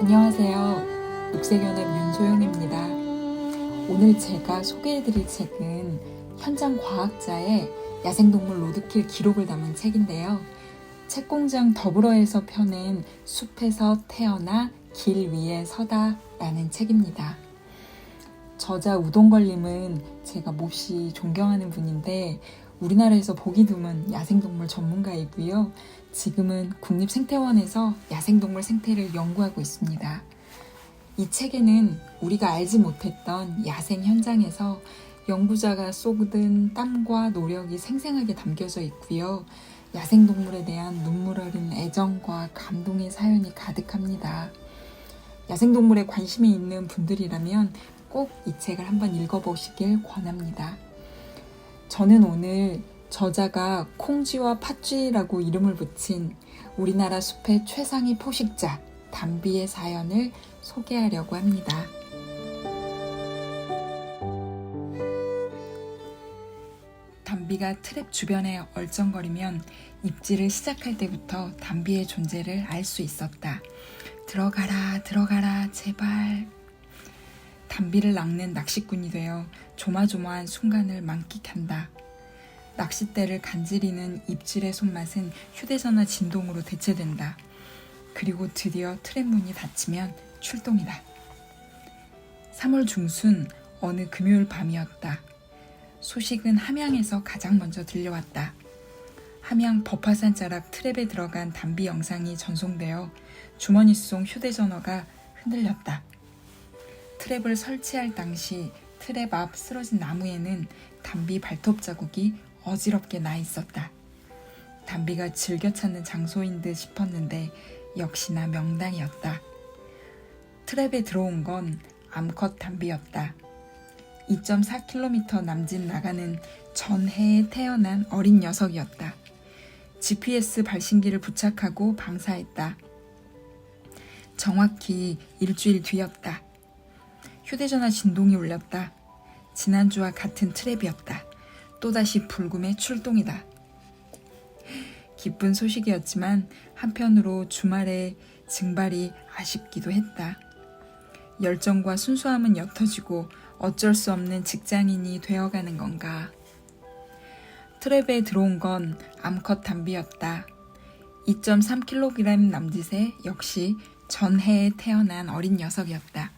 안녕하세요. 녹색연합 윤소영입니다. 오늘 제가 소개해드릴 책은 현장 과학자의 야생동물 로드킬 기록을 담은 책인데요. 책공장 더불어에서 펴낸 숲에서 태어나 길 위에 서다 라는 책입니다. 저자 우동걸님은 제가 몹시 존경하는 분인데 우리나라에서 보기 드문 야생동물 전문가이고요. 지금은 국립생태원에서 야생동물 생태를 연구하고 있습니다. 이 책에는 우리가 알지 못했던 야생 현장에서 연구자가 쏟은 땀과 노력이 생생하게 담겨져 있고요. 야생동물에 대한 눈물 어린 애정과 감동의 사연이 가득합니다. 야생동물에 관심이 있는 분들이라면 꼭 이 책을 한번 읽어보시길 권합니다. 저는 오늘 저자가 콩쥐와 팥쥐라고 이름을 붙인 우리나라 숲의 최상위 포식자 담비의 사연을 소개하려고 합니다. 담비가 트랩 주변에 얼쩡거리면 입질을 시작할 때부터 담비의 존재를 알 수 있었다. 들어가라, 들어가라, 제발. 담비를 낚는 낚시꾼이 되어 조마조마한 순간을 만끽한다. 낚싯대를 간지리는 입질의 손맛은 휴대전화 진동으로 대체된다. 그리고 드디어 트랩 문이 닫히면 출동이다. 3월 중순 어느 금요일 밤이었다. 소식은 함양에서 가장 먼저 들려왔다. 함양 법화산 자락 트랩에 들어간 담비 영상이 전송되어 주머니 속 휴대전화가 흔들렸다. 트랩을 설치할 당시 트랩 앞 쓰러진 나무에는 담비 발톱 자국이 어지럽게 나 있었다. 담비가 즐겨 찾는 장소인 듯 싶었는데 역시나 명당이었다. 트랩에 들어온 건 암컷 담비였다. 2.4km 남짓 나가는 전해에 태어난 어린 녀석이었다. GPS 발신기를 부착하고 방사했다. 정확히 일주일 뒤였다. 휴대전화 진동이 울렸다. 지난주와 같은 트랩이었다. 또다시 불금의 출동이다. 기쁜 소식이었지만 한편으로 주말에 증발이 아쉽기도 했다. 열정과 순수함은 옅어지고 어쩔 수 없는 직장인이 되어가는 건가. 트랩에 들어온 건 암컷 담비였다. 2.3kg 남짓의 역시 전해에 태어난 어린 녀석이었다.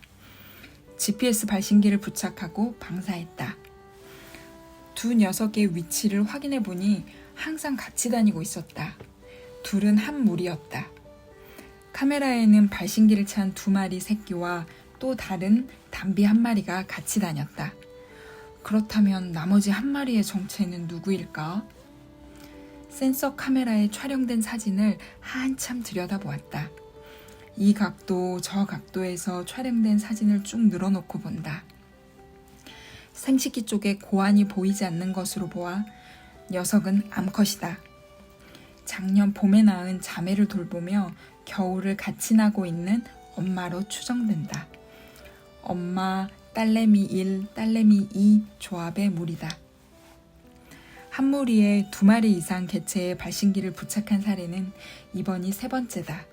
GPS 발신기를 부착하고 방사했다. 두 녀석의 위치를 확인해 보니 항상 같이 다니고 있었다. 둘은 한 무리였다. 카메라에는 발신기를 찬 두 마리 새끼와 또 다른 담비 한 마리가 같이 다녔다. 그렇다면 나머지 한 마리의 정체는 누구일까? 센서 카메라에 촬영된 사진을 한참 들여다보았다. 이 각도, 저 각도에서 촬영된 사진을 쭉 늘어놓고 본다. 생식기 쪽에 고환이 보이지 않는 것으로 보아 녀석은 암컷이다. 작년 봄에 낳은 자매를 돌보며 겨울을 같이 나고 있는 엄마로 추정된다. 엄마, 딸내미 1, 딸내미 2 조합의 무리다. 한 무리에 두 마리 이상 개체의 발신기를 부착한 사례는 이번이 세 번째다.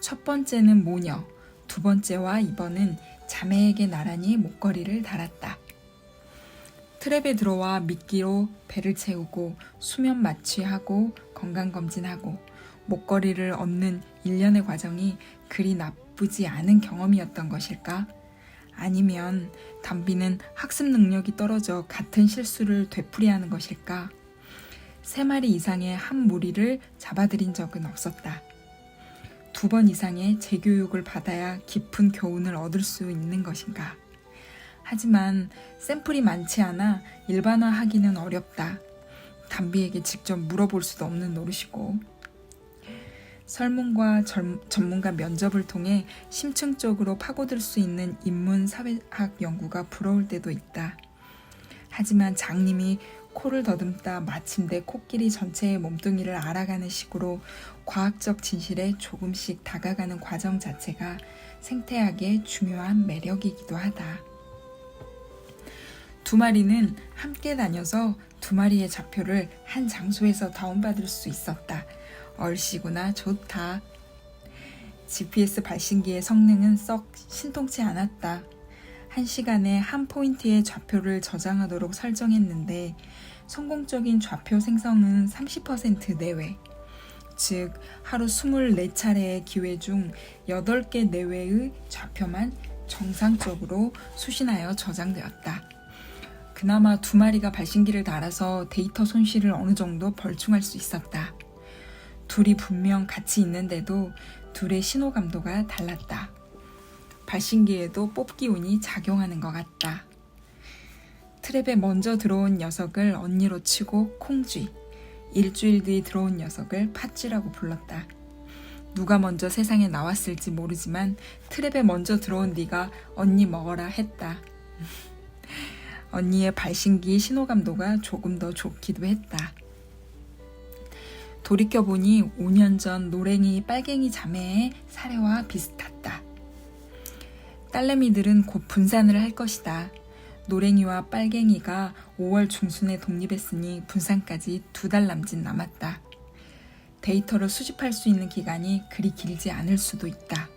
첫 번째는 모녀, 두 번째와 이번은 자매에게 나란히 목걸이를 달았다. 트랩에 들어와 미끼로 배를 채우고 수면 마취하고 건강검진하고 목걸이를 얻는 일련의 과정이 그리 나쁘지 않은 경험이었던 것일까? 아니면 담비는 학습 능력이 떨어져 같은 실수를 되풀이하는 것일까? 세 마리 이상의 한 무리를 잡아들인 적은 없었다. 두 번 이상의 재교육을 받아야 깊은 교훈을 얻을 수 있는 것인가? 하지만 샘플이 많지 않아 일반화하기는 어렵다. 담비에게 직접 물어볼 수도 없는 노릇이고. 설문과 전, 전문가 면접을 통해 심층적으로 파고들 수 있는 인문 사회학 연구가 부러울 때도 있다. 하지만 장님이 코를 더듬다 마침내 코끼리 전체의 몸뚱이를 알아가는 식으로 과학적 진실에 조금씩 다가가는 과정 자체가 생태학의 중요한 매력이기도 하다. 두 마리는 함께 다녀서 두 마리의 좌표를 한 장소에서 다운받을 수 있었다. 얼씨구나 좋다. GPS 발신기의 성능은 썩 신통치 않았다. 한 시간에 한 포인트의 좌표를 저장하도록 설정했는데 성공적인 좌표 생성은 30% 내외. 즉, 하루 24차례의 기회 중 8개 내외의 좌표만 정상적으로 수신하여 저장되었다. 그나마 두 마리가 발신기를 달아서 데이터 손실을 어느 정도 벌충할 수 있었다. 둘이 분명 같이 있는데도 둘의 신호 감도가 달랐다. 발신기에도 뽑기 운이 작용하는 것 같다. 트랩에 먼저 들어온 녀석을 언니로 치고 콩쥐, 일주일 뒤 들어온 녀석을 팥쥐라고 불렀다. 누가 먼저 세상에 나왔을지 모르지만 트랩에 먼저 들어온 네가 언니 먹어라 했다. 언니의 발신기 신호감도가 조금 더 좋기도 했다. 돌이켜보니 5년 전 노랭이 빨갱이 자매의 사례와 비슷했다. 딸내미들은 곧 분산을 할 것이다. 노랭이와 빨갱이가 5월 중순에 독립했으니 분산까지 두 달 남짓 남았다. 데이터를 수집할 수 있는 기간이 그리 길지 않을 수도 있다.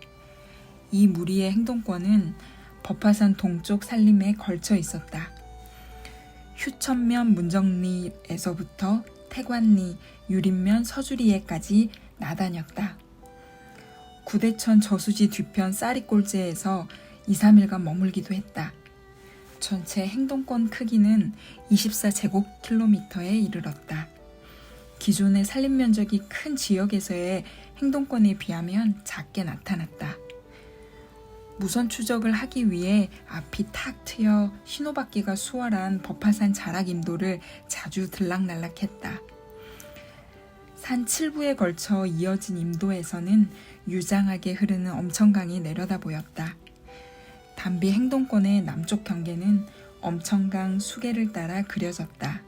이 무리의 행동권은 법화산 동쪽 산림에 걸쳐 있었다. 휴천면 문정리에서부터 태관리, 유림면 서주리에까지 나다녔다. 구대천 저수지 뒤편 쌀이골제에서 2, 3일간 머물기도 했다. 전체 행동권 크기는 24제곱킬로미터에 이르렀다. 기존의 산림 면적이 큰 지역에서의 행동권에 비하면 작게 나타났다. 무선 추적을 하기 위해 앞이 탁 트여 신호받기가 수월한 법화산 자락 인도를 자주 들락날락했다. 산 7부에 걸쳐 이어진 임도에서는 유장하게 흐르는 엄청강이 내려다 보였다. 담비 행동권의 남쪽 경계는 엄청강 수계를 따라 그려졌다.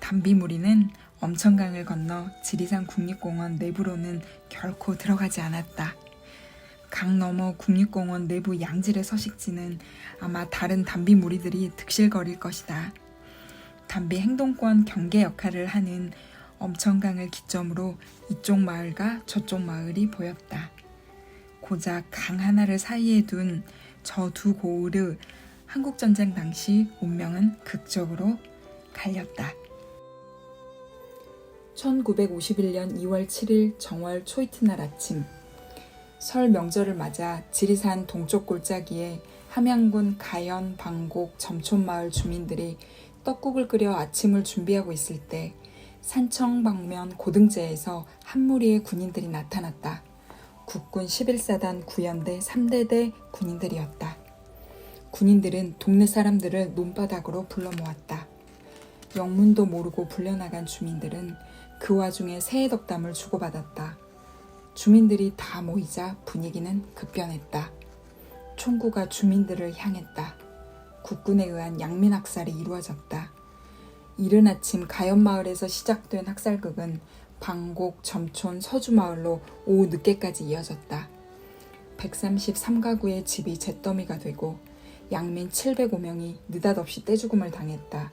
담비 무리는 엄청강을 건너 지리산 국립공원 내부로는 결코 들어가지 않았다. 강 너머 국립공원 내부 양질의 서식지는 아마 다른 담비 무리들이 득실거릴 것이다. 담비 행동권 경계 역할을 하는 엄청강을 기점으로 이쪽 마을과 저쪽 마을이 보였다. 고작 강 하나를 사이에 둔 저 두 고을의 한국전쟁 당시 운명은 극적으로 갈렸다. 1951년 2월 7일 정월 초이트날 아침 설 명절을 맞아 지리산 동쪽 골짜기에 함양군 가연, 방곡, 점촌마을 주민들이 떡국을 끓여 아침을 준비하고 있을 때 산청 방면 고등제에서 한 무리의 군인들이 나타났다. 국군 11사단 구연대 3대대 군인들이었다. 군인들은 동네 사람들을 논바닥으로 불러 모았다. 영문도 모르고 불려나간 주민들은 그 와중에 새해 덕담을 주고받았다. 주민들이 다 모이자 분위기는 급변했다. 총구가 주민들을 향했다. 국군에 의한 양민 학살이 이루어졌다. 이른 아침 가연마을에서 시작된 학살극은 방곡, 점촌, 서주마을로 오후 늦게까지 이어졌다. 133가구의 집이 잿더미가 되고 양민 705명이 느닷없이 떼죽음을 당했다.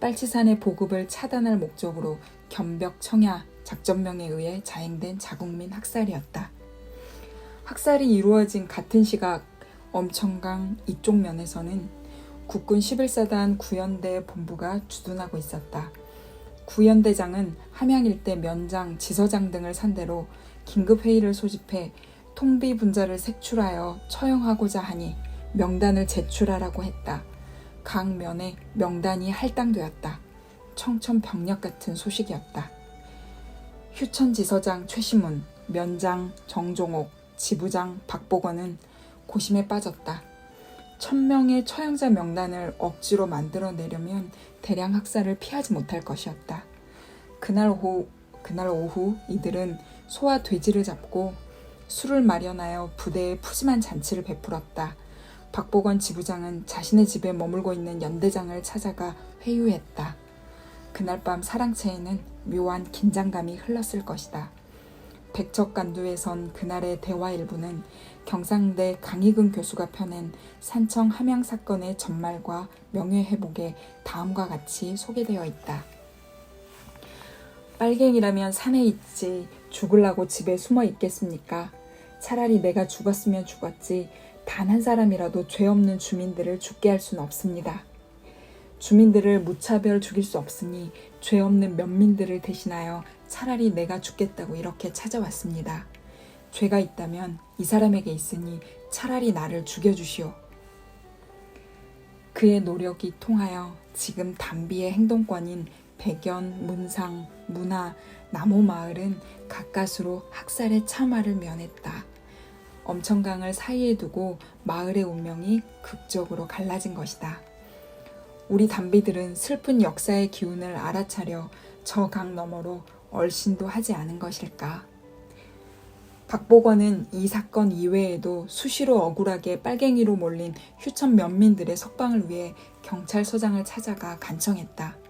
빨치산의 보급을 차단할 목적으로 겸벽 청야 작전명에 의해 자행된 자국민 학살이었다. 학살이 이루어진 같은 시각 엄청강 이쪽 면에서는 국군 11사단 구연대 본부가 주둔하고 있었다. 구연대장은 함양 일대 면장, 지서장 등을 상대로 긴급 회의를 소집해 통비 분자를 색출하여 처형하고자 하니 명단을 제출하라고 했다. 각 면에 명단이 할당되었다. 청천벽력 같은 소식이었다. 휴천지서장 최시문, 면장 정종옥, 지부장 박보건은 고심에 빠졌다. 천명의 처형자 명단을 억지로 만들어내려면 대량 학살을 피하지 못할 것이었다. 그날 오후, 그날 오후 이들은 소와 돼지를 잡고 술을 마련하여 부대에 푸짐한 잔치를 베풀었다. 박보건 지부장은 자신의 집에 머물고 있는 연대장을 찾아가 회유했다. 그날 밤 사랑채에는 묘한 긴장감이 흘렀을 것이다. 백척간두에선 그날의 대화 일부는 경상대 강희근 교수가 펴낸 산청 함양 사건의 전말과 명예회복에 다음과 같이 소개되어 있다. 빨갱이라면 산에 있지 죽을라고 집에 숨어 있겠습니까? 차라리 내가 죽었으면 죽었지 단 한 사람이라도 죄 없는 주민들을 죽게 할 수는 없습니다. 주민들을 무차별 죽일 수 없으니 죄 없는 면민들을 대신하여 차라리 내가 죽겠다고 이렇게 찾아왔습니다. 죄가 있다면 이 사람에게 있으니 차라리 나를 죽여주시오. 그의 노력이 통하여 지금 담비의 행동권인 백연, 문상, 문화, 나무 마을은 가까스로 학살의 참화를 면했다. 엄청강을 사이에 두고 마을의 운명이 극적으로 갈라진 것이다. 우리 담비들은 슬픈 역사의 기운을 알아차려 저 강 너머로 얼씬도 하지 않은 것일까. 박보건은 이 사건 이외에도 수시로 억울하게 빨갱이로 몰린 휴천 면민들의 석방을 위해 경찰서장을 찾아가 간청했다.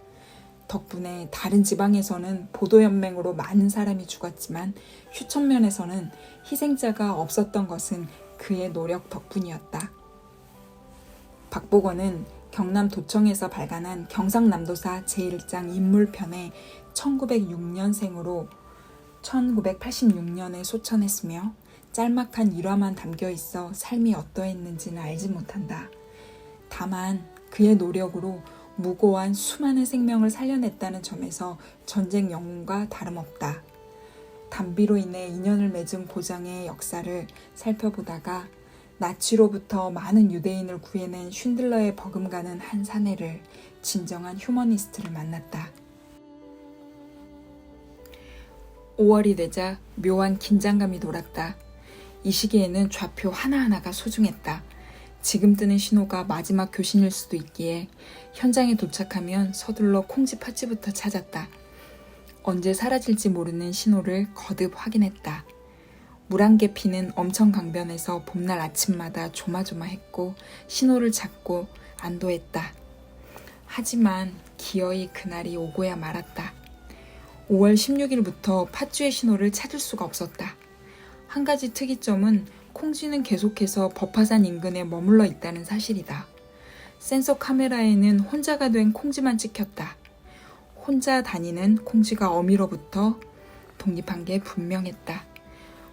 덕분에 다른 지방에서는 보도연맹으로 많은 사람이 죽었지만 휴천면에서는 희생자가 없었던 것은 그의 노력 덕분이었다. 박보건은 경남 도청에서 발간한 경상남도사 제1장 인물편에 1906년생으로 1986년에 소천했으며 짤막한 일화만 담겨 있어 삶이 어떠했는지는 알지 못한다. 다만 그의 노력으로 무고한 수많은 생명을 살려냈다는 점에서 전쟁 영웅과 다름없다. 담비로 인해 인연을 맺은 고장의 역사를 살펴보다가 나치로부터 많은 유대인을 구해낸 쉰들러의 버금가는 한 사내를 진정한 휴머니스트를 만났다. 5월이 되자 묘한 긴장감이 돌았다. 이 시기에는 좌표 하나하나가 소중했다. 지금 뜨는 신호가 마지막 교신일 수도 있기에 현장에 도착하면 서둘러 콩지 팥집부터 찾았다. 언제 사라질지 모르는 신호를 거듭 확인했다. 물안개 피는 엄청 강변에서 봄날 아침마다 조마조마했고 신호를 찾고 안도했다. 하지만 기어이 그날이 오고야 말았다. 5월 16일부터 팥쥐의 신호를 찾을 수가 없었다. 한 가지 특이점은 콩쥐는 계속해서 법화산 인근에 머물러 있다는 사실이다. 센서 카메라에는 혼자가 된 콩쥐만 찍혔다. 혼자 다니는 콩쥐가 어미로부터 독립한 게 분명했다.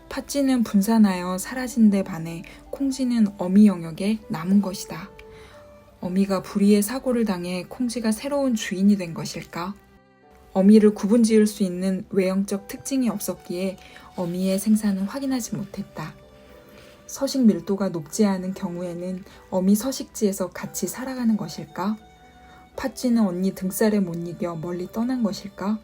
팥쥐는 분산하여 사라진 데 반해 콩쥐는 어미 영역에 남은 것이다. 어미가 불의의 사고를 당해 콩쥐가 새로운 주인이 된 것일까? 어미를 구분 지을 수 있는 외형적 특징이 없었기에 어미의 생사는 확인하지 못했다. 서식 밀도가 높지 않은 경우에는 어미 서식지에서 같이 살아가는 것일까? 팥쥐는 언니 등살에 못 이겨 멀리 떠난 것일까?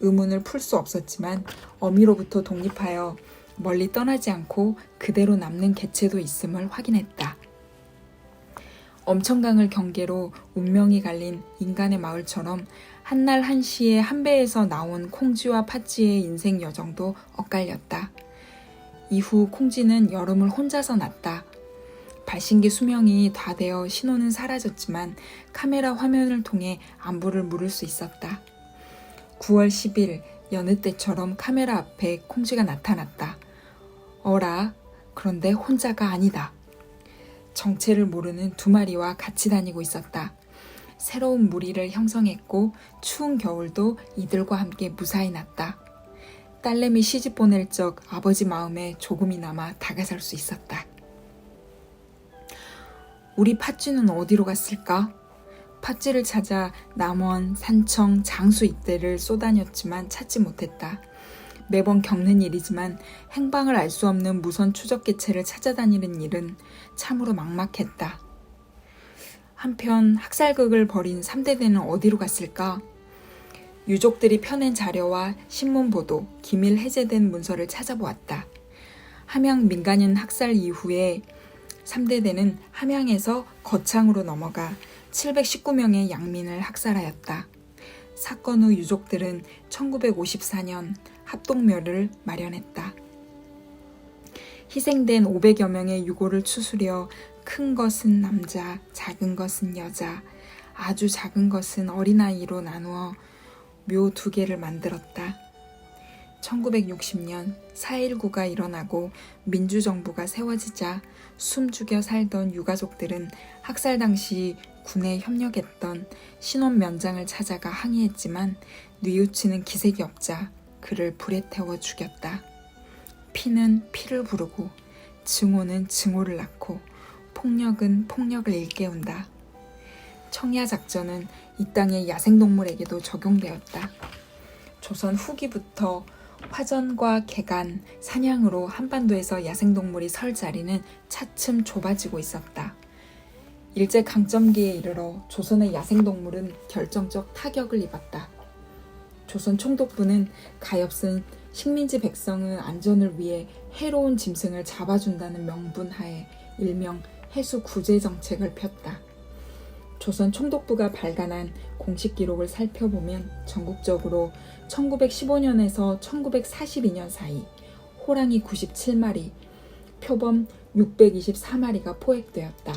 의문을 풀 수 없었지만 어미로부터 독립하여 멀리 떠나지 않고 그대로 남는 개체도 있음을 확인했다. 엄청강을 경계로 운명이 갈린 인간의 마을처럼 한날 한시에 한 배에서 나온 콩쥐와 팥쥐의 인생 여정도 엇갈렸다. 이후 콩쥐는 여름을 혼자서 났다. 발신기 수명이 다 되어 신호는 사라졌지만 카메라 화면을 통해 안부를 물을 수 있었다. 9월 10일 여느 때처럼 카메라 앞에 콩쥐가 나타났다. 어라, 그런데 혼자가 아니다. 정체를 모르는 두 마리와 같이 다니고 있었다. 새로운 무리를 형성했고 추운 겨울도 이들과 함께 무사히 났다. 딸내미 시집 보낼 적 아버지 마음에 조금이나마 다가설 수 있었다. 우리 팥쥐는 어디로 갔을까? 팥쥐를 찾아 남원, 산청, 장수 이때를 쏘다녔지만 찾지 못했다. 매번 겪는 일이지만 행방을 알 수 없는 무선 추적 개체를 찾아다니는 일은 참으로 막막했다. 한편 학살극을 벌인 3대대는 어디로 갔을까? 유족들이 펴낸 자료와 신문 보도, 기밀 해제된 문서를 찾아보았다. 함양 민간인 학살 이후에 3대대는 함양에서 거창으로 넘어가 719명의 양민을 학살하였다. 사건 후 유족들은 1954년 합동묘를 마련했다. 희생된 500여 명의 유고를 추스려 큰 것은 남자, 작은 것은 여자, 아주 작은 것은 어린아이로 나누어 묘 두 개를 만들었다. 1960년 4.19가 일어나고 민주정부가 세워지자 숨 죽여 살던 유가족들은 학살 당시 군에 협력했던 신원 면장을 찾아가 항의했지만 뉘우치는 기색이 없자 그를 불에 태워 죽였다. 피는 피를 부르고 증오는 증오를 낳고 폭력은 폭력을 일깨운다. 청야 작전은 이 땅의 야생동물에게도 적용되었다. 조선 후기부터 화전과 개간, 사냥으로 한반도에서 야생동물이 설 자리는 차츰 좁아지고 있었다. 일제 강점기에 이르러 조선의 야생동물은 결정적 타격을 입었다. 조선 총독부는 가엾은 식민지 백성의 안전을 위해 해로운 짐승을 잡아준다는 명분 하에 일명 해수 구제 정책을 폈다. 조선 총독부가 발간한 공식 기록을 살펴보면 전국적으로 1915년에서 1942년 사이 호랑이 97마리, 표범 624마리가 포획되었다.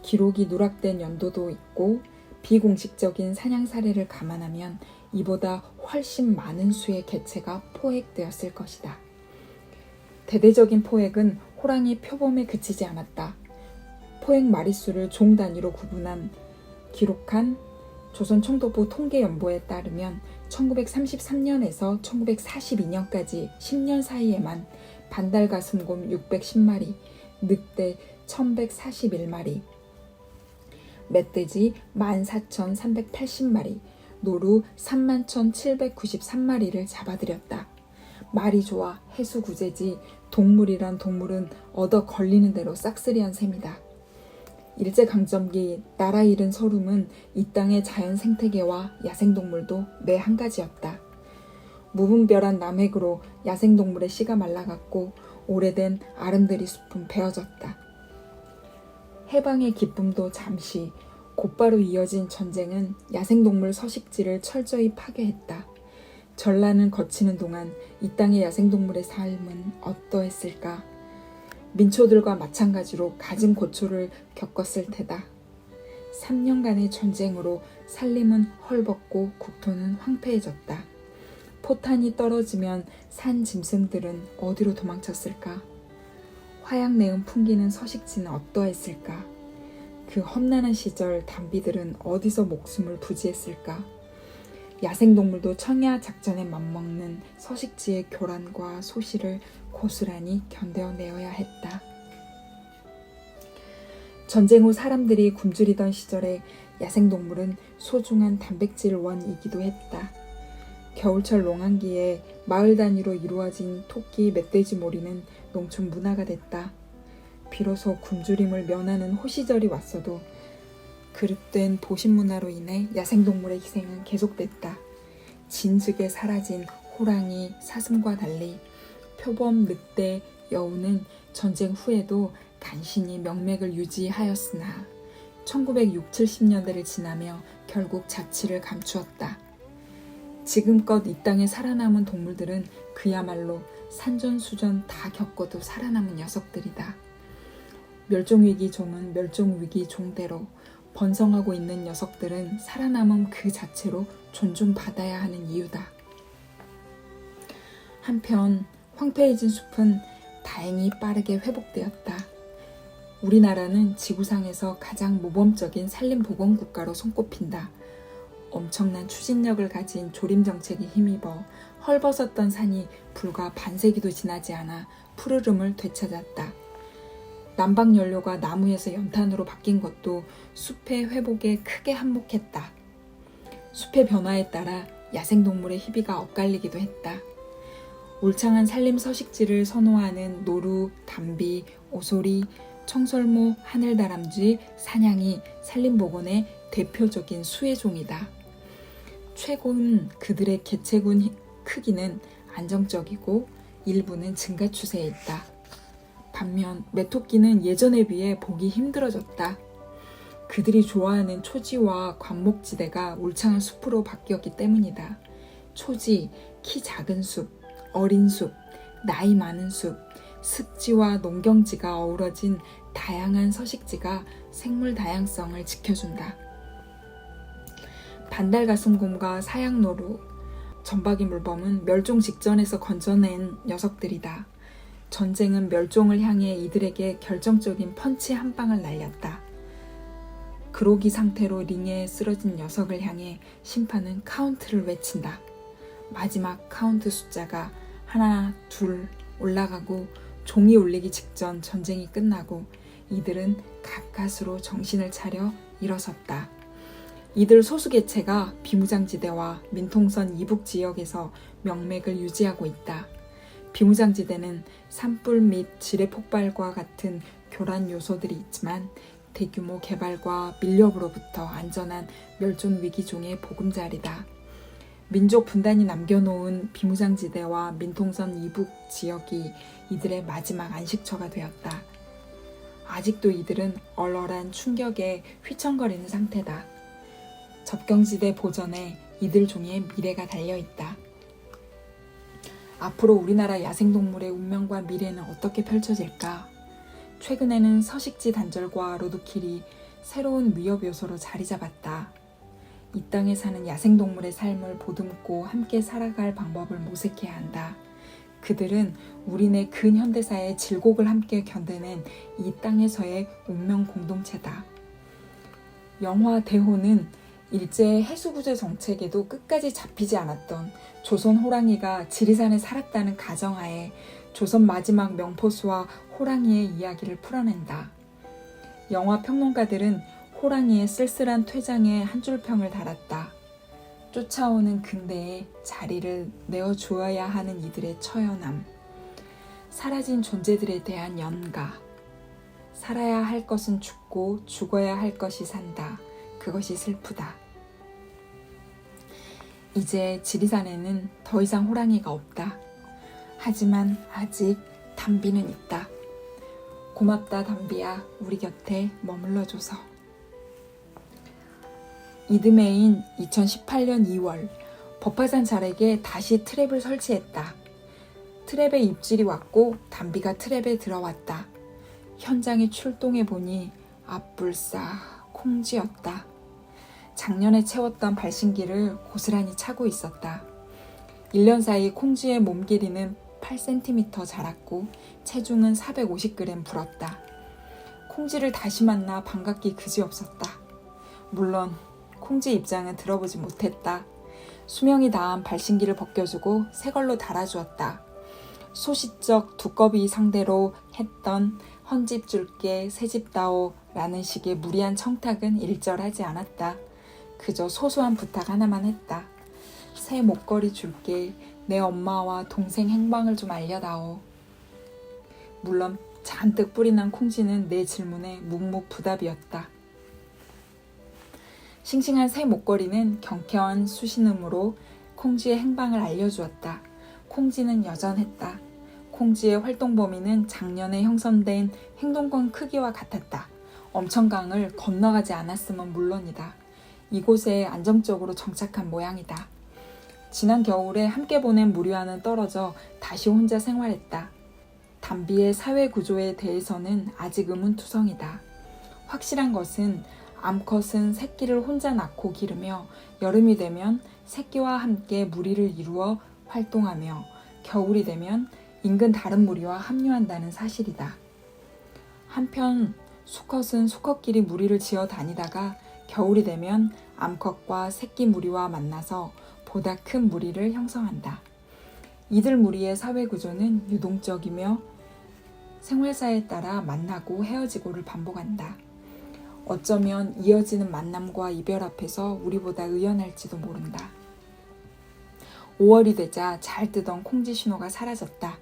기록이 누락된 연도도 있고 비공식적인 사냥 사례를 감안하면 이보다 훨씬 많은 수의 개체가 포획되었을 것이다. 대대적인 포획은 호랑이 표범에 그치지 않았다. 포획 마리수를 종 단위로 구분한 기록한 조선 총독부 통계 연보에 따르면 1933년에서 1942년까지 10년 사이에만 반달 가슴곰 610마리, 늑대 1141마리, 멧돼지 14,380마리, 노루 31,793마리를 잡아들였다. 말이 좋아 해수구제지 동물이란 동물은 얻어 걸리는 대로 싹쓸이한 셈이다. 일제강점기 나라 잃은 서름은 이 땅의 자연 생태계와 야생동물도 매 한 가지였다. 무분별한 남획으로 야생동물의 씨가 말라갔고 오래된 아름드리 숲은 베어졌다. 해방의 기쁨도 잠시 곧바로 이어진 전쟁은 야생동물 서식지를 철저히 파괴했다. 전란은 거치는 동안 이 땅의 야생동물의 삶은 어떠했을까? 민초들과 마찬가지로 갖은 고초를 겪었을 테다. 3년간의 전쟁으로 살림은 헐벗고 국토는 황폐해졌다. 포탄이 떨어지면 산 짐승들은 어디로 도망쳤을까? 화약 내음 풍기는 서식지는 어떠했을까? 그 험난한 시절 담비들은 어디서 목숨을 부지했을까? 야생동물도 청야 작전에 맞먹는 서식지의 교란과 소시를 고스란히 견뎌내어야 했다. 전쟁 후 사람들이 굶주리던 시절에 야생동물은 소중한 단백질 원이기도 했다. 겨울철 농한기에 마을 단위로 이루어진 토끼 멧돼지 몰이는 농촌 문화가 됐다. 비로소 굶주림을 면하는 호시절이 왔어도 그릇된 도심 문화로 인해 야생동물의 희생은 계속됐다. 진즉에 사라진 호랑이, 사슴과 달리 표범, 늑대, 여우는 전쟁 후에도 간신히 명맥을 유지하였으나 1960, 70년대를 지나며 결국 자취를 감추었다. 지금껏 이 땅에 살아남은 동물들은 그야말로 산전수전 다 겪어도 살아남은 녀석들이다. 멸종위기 종은 멸종위기 종대로 번성하고 있는 녀석들은 살아남음 그 자체로 존중받아야 하는 이유다. 한편 황폐해진 숲은 다행히 빠르게 회복되었다. 우리나라는 지구상에서 가장 모범적인 산림보건 국가로 손꼽힌다. 엄청난 추진력을 가진 조림 정책에 힘입어 헐벗었던 산이 불과 반세기도 지나지 않아 푸르름을 되찾았다. 난방 연료가 나무에서 연탄으로 바뀐 것도 숲의 회복에 크게 한몫했다. 숲의 변화에 따라 야생동물의 희비가 엇갈리기도 했다. 울창한 산림 서식지를 선호하는 노루, 담비, 오소리, 청설모, 하늘다람쥐, 사냥이 산림보건의 대표적인 수혜종이다. 최근 그들의 개체군 크기는 안정적이고 일부는 증가 추세에 있다. 반면 메토끼는 예전에 비해 보기 힘들어졌다. 그들이 좋아하는 초지와 관목지대가 울창한 숲으로 바뀌었기 때문이다. 초지, 키 작은 숲, 어린 숲, 나이 많은 숲, 습지와 농경지가 어우러진 다양한 서식지가 생물 다양성을 지켜준다. 반달가슴곰과 사양노루, 전박이 물범은 멸종 직전에서 건져낸 녀석들이다. 전쟁은 멸종을 향해 이들에게 결정적인 펀치 한 방을 날렸다. 그로기 상태로 링에 쓰러진 녀석을 향해 심판은 카운트를 외친다. 마지막 카운트 숫자가 하나, 둘, 올라가고 종이 울리기 직전 전쟁이 끝나고 이들은 가까스로 정신을 차려 일어섰다. 이들 소수개체가 비무장지대와 민통선 이북 지역에서 명맥을 유지하고 있다. 비무장지대는 산불 및 지뢰 폭발과 같은 교란 요소들이 있지만 대규모 개발과 밀렵으로부터 안전한 멸종 위기종의 보금자리다. 민족 분단이 남겨놓은 비무장지대와 민통선 이북 지역이 이들의 마지막 안식처가 되었다. 아직도 이들은 얼얼한 충격에 휘청거리는 상태다. 접경지대 보전에 이들 종의 미래가 달려있다. 앞으로 우리나라 야생동물의 운명과 미래는 어떻게 펼쳐질까? 최근에는 서식지 단절과 로드킬이 새로운 위협 요소로 자리 잡았다. 이 땅에 사는 야생동물의 삶을 보듬고 함께 살아갈 방법을 모색해야 한다. 그들은 우리네 근현대사의 질곡을 함께 견뎌낸 이 땅에서의 운명 공동체다. 영화 대호는 일제의 해수구제 정책에도 끝까지 잡히지 않았던 조선 호랑이가 지리산에 살았다는 가정하에 조선 마지막 명포수와 호랑이의 이야기를 풀어낸다. 영화 평론가들은 호랑이의 쓸쓸한 퇴장에 한 줄 평을 달았다. 쫓아오는 근대에 자리를 내어주어야 하는 이들의 처연함. 사라진 존재들에 대한 연가. 살아야 할 것은 죽고 죽어야 할 것이 산다. 그것이 슬프다. 이제 지리산에는 더 이상 호랑이가 없다. 하지만 아직 담비는 있다. 고맙다 담비야 우리 곁에 머물러줘서. 이듬해인 2018년 2월 법화산 자락에 다시 트랩을 설치했다. 트랩에 입질이 왔고 담비가 트랩에 들어왔다. 현장에 출동해 보니 앞불싸 콩쥐였다. 작년에 채웠던 발신기를 고스란히 차고 있었다. 1년 사이 콩쥐의 몸 길이는 8cm 자랐고 체중은 450g 불었다. 콩쥐를 다시 만나 반갑기 그지없었다. 물론 콩쥐 입장은 들어보지 못했다. 수명이 다한 발신기를 벗겨주고 새 걸로 달아주었다. 소시적 두꺼비 상대로 했던 헌집 줄게 새집 다오 라는 식의 무리한 청탁은 일절하지 않았다. 그저 소소한 부탁 하나만 했다. 새 목걸이 줄게 내 엄마와 동생 행방을 좀 알려다오. 물론 잔뜩 뿌리 난 콩쥐는 내 질문에 묵묵부답이었다. 싱싱한 새 목걸이는 경쾌한 수신음으로 콩쥐의 행방을 알려주었다. 콩쥐는 여전했다. 콩쥐의 활동 범위는 작년에 형성된 행동권 크기와 같았다. 엄청강을 건너가지 않았으면 물론이다. 이곳에 안정적으로 정착한 모양이다. 지난 겨울에 함께 보낸 무리와는 떨어져 다시 혼자 생활했다. 담비의 사회 구조에 대해서는 아직 의문투성이다. 확실한 것은 암컷은 새끼를 혼자 낳고 기르며 여름이 되면 새끼와 함께 무리를 이루어 활동하며 겨울이 되면 인근 다른 무리와 합류한다는 사실이다. 한편 수컷은 수컷끼리 무리를 지어 다니다가 겨울이 되면 암컷과 새끼 무리와 만나서 보다 큰 무리를 형성한다. 이들 무리의 사회 구조는 유동적이며 생활사에 따라 만나고 헤어지고를 반복한다. 어쩌면 이어지는 만남과 이별 앞에서 우리보다 의연할지도 모른다. 5월이 되자 잘 뜨던 콩지 신호가 사라졌다.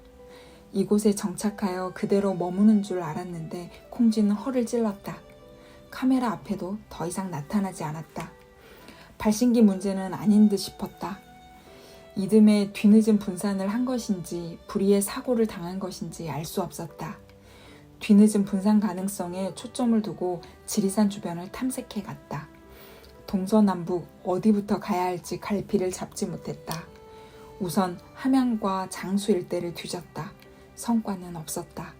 이곳에 정착하여 그대로 머무는 줄 알았는데 콩쥐는 허를 찔렀다. 카메라 앞에도 더 이상 나타나지 않았다. 발신기 문제는 아닌 듯 싶었다. 이듬해 뒤늦은 분산을 한 것인지 불의의 사고를 당한 것인지 알 수 없었다. 뒤늦은 분산 가능성에 초점을 두고 지리산 주변을 탐색해 갔다. 동서남북 어디부터 가야 할지 갈피를 잡지 못했다. 우선 함양과 장수 일대를 뒤졌다. 성과는 없었다.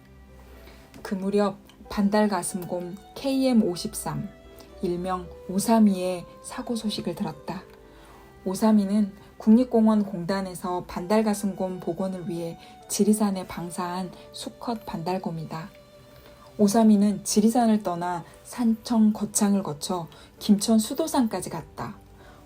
그 무렵 반달가슴곰 KM53, 일명 532의 사고 소식을 들었다. 532는 국립공원 공단에서 반달가슴곰 복원을 위해 지리산에 방사한 수컷 반달곰이다. 532는 지리산을 떠나 산청 거창을 거쳐 김천 수도산까지 갔다.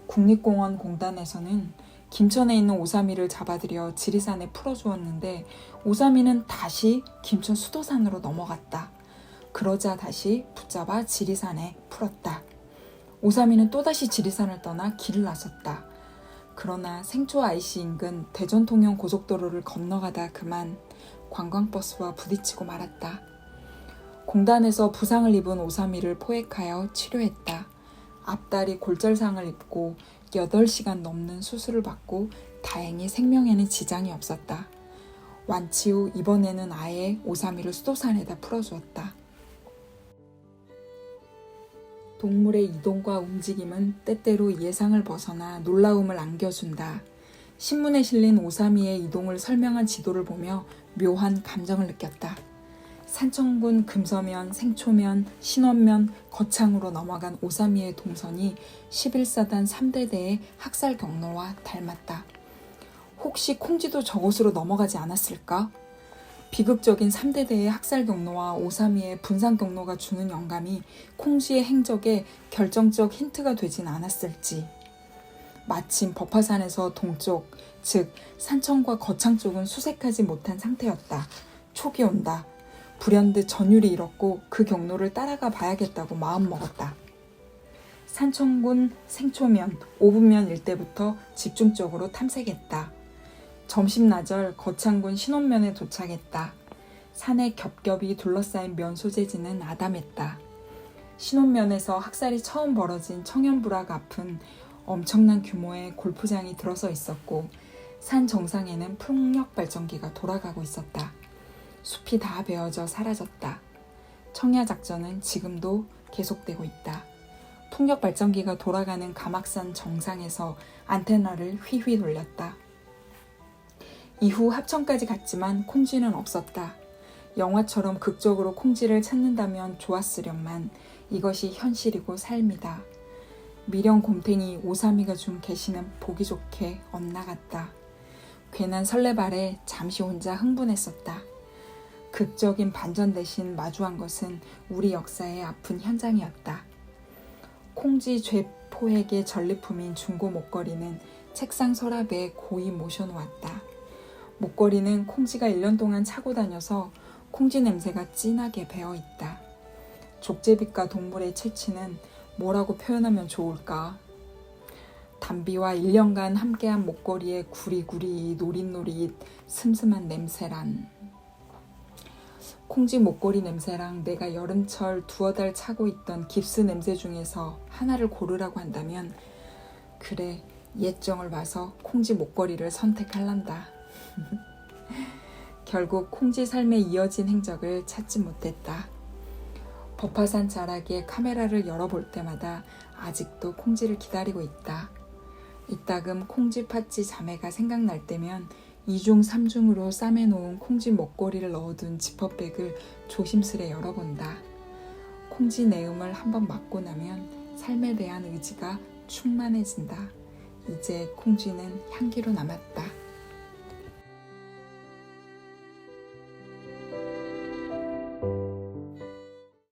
국립공원 공단에서는 김천에 있는 오사미를 잡아들여 지리산에 풀어주었는데 오사미는 다시 김천 수도산으로 넘어갔다. 그러자 다시 붙잡아 지리산에 풀었다. 오사미는 또다시 지리산을 떠나 길을 나섰다. 그러나 생초 IC 인근 대전 통영 고속도로를 건너가다 그만 관광버스와 부딪히고 말았다. 공단에서 부상을 입은 오사미를 포획하여 치료했다. 앞다리 골절상을 입고 8시간 넘는 수술을 받고 다행히 생명에는 지장이 없었다. 완치 후 이번에는 아예 오사미를 수도산에다 풀어주었다. 동물의 이동과 움직임은 때때로 예상을 벗어나 놀라움을 안겨준다. 신문에 실린 오사미의 이동을 설명한 지도를 보며 묘한 감정을 느꼈다. 산청군 금서면, 생초면, 신원면, 거창으로 넘어간 오사미의 동선이 11사단 3대대의 학살 경로와 닮았다. 혹시 콩지도 저곳으로 넘어가지 않았을까? 비극적인 3대대의 학살 경로와 오사미의 분산 경로가 주는 영감이 콩지의 행적에 결정적 힌트가 되진 않았을지. 마침 법화산에서 동쪽, 즉 산청과 거창 쪽은 수색하지 못한 상태였다. 촉이 온다. 불현듯 전율이 잃었고 그 경로를 따라가 봐야겠다고 마음먹었다. 산청군 생초면, 오분면 일대부터 집중적으로 탐색했다. 점심나절 거창군 신원면에 도착했다. 산에 겹겹이 둘러싸인 면 소재지는 아담했다. 신원면에서 학살이 처음 벌어진 청년부락 앞은 엄청난 규모의 골프장이 들어서 있었고 산 정상에는 풍력 발전기가 돌아가고 있었다. 숲이 다 베어져 사라졌다. 청야 작전은 지금도 계속되고 있다. 풍력 발전기가 돌아가는 가막산 정상에서 안테나를 휘휘 돌렸다. 이후 합천까지 갔지만 콩쥐는 없었다. 영화처럼 극적으로 콩쥐를 찾는다면 좋았으련만 이것이 현실이고 삶이다. 미령 곰탱이 오사미가 준 계시는 보기 좋게 엇나갔다. 괜한 설레발에 잠시 혼자 흥분했었다. 극적인 반전 대신 마주한 것은 우리 역사의 아픈 현장이었다. 콩쥐 죄포에게 전리품인 중고 목걸이는 책상 서랍에 고이 모셔놓았다. 목걸이는 콩쥐가 1년 동안 차고 다녀서 콩쥐 냄새가 진하게 배어 있다. 족제비과 동물의 채취는 뭐라고 표현하면 좋을까? 담비와 1년간 함께한 목걸이의 구리구리 노릿노릿 슴슴한 냄새란 콩쥐 목걸이 냄새랑 내가 여름철 두어 달 차고 있던 깁스 냄새 중에서 하나를 고르라고 한다면 그래 옛정을 봐서 콩쥐 목걸이를 선택할란다. 결국 콩쥐 삶에 이어진 행적을 찾지 못했다. 법화산 자락에 카메라를 열어볼 때마다 아직도 콩쥐를 기다리고 있다. 이따금 콩쥐 팥쥐 자매가 생각날 때면 이중 삼중으로 싸매놓은 콩쥐 먹거리를 넣어둔 지퍼백을 조심스레 열어본다. 콩쥐 내음을 한번 맡고 나면 삶에 대한 의지가 충만해진다. 이제 콩쥐는 향기로 남았다.